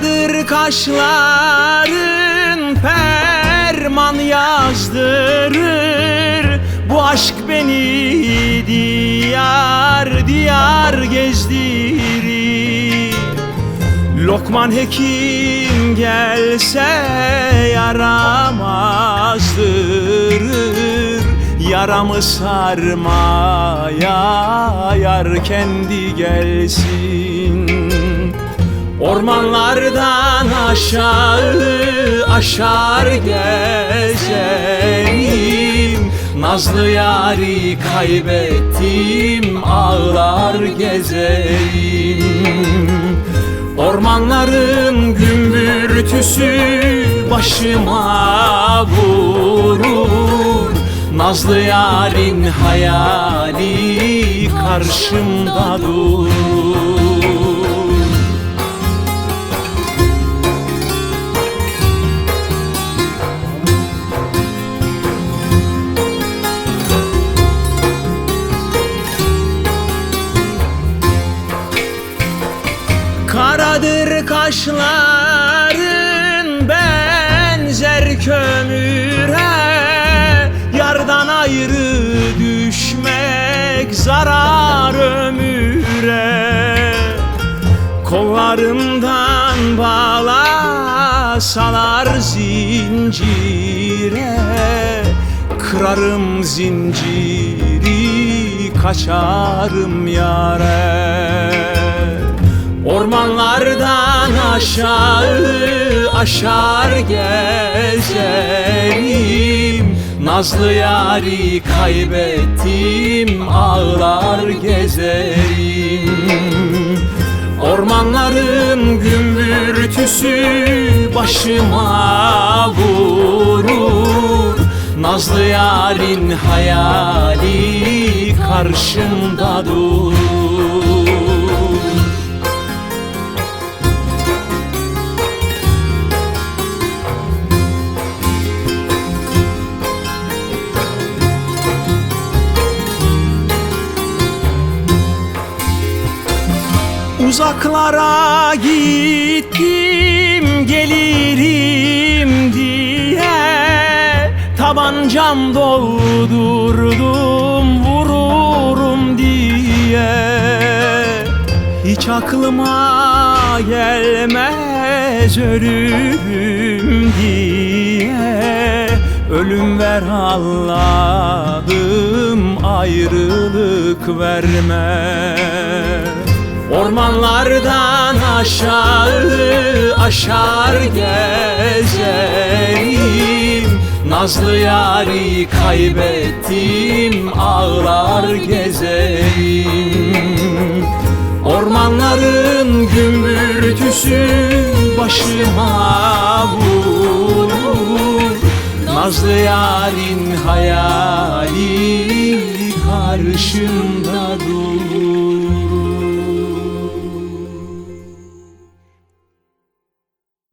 Karadır kaşların ferman yazdırır. Bu aşk beni diyar diyar gezdirir. Lokman hekim gelse yaramazdırır Yaramı sarmaya yar kendi gelsin Ormanlardan aşağı aşar gezerim Nazlı yari kaybettim ağlar gezerim Ormanların gümbürtüsü başıma vurur. Nazlı yarın hayali karşımda durur Karadır kaşların benzer kömüre Yardan ayrı düşmek zarar ömüre. Kollarımdan bağlasalar zincire Kırarım zinciri kaçarım yare Ormanlardan aşağı aşar gezerim. Nazlı yari kaybettim ağlar gezerim. Ormanların gümbürtüsü başıma vurur. Nazlı yarın hayali karşımda durur Uzaklara gittim gelirim diye Tabancam doldurdum vururum diye. Hiç aklıma gelmez ölürüm diye. Ölüm ver Allah'ım ayrılık verme Ormanlardan aşağı aşar gezerim Nazlı yari kaybettim ağlar gezerim Ormanların gümbürtüsü başıma vurur. Nazlı yarın hayali karşımda dur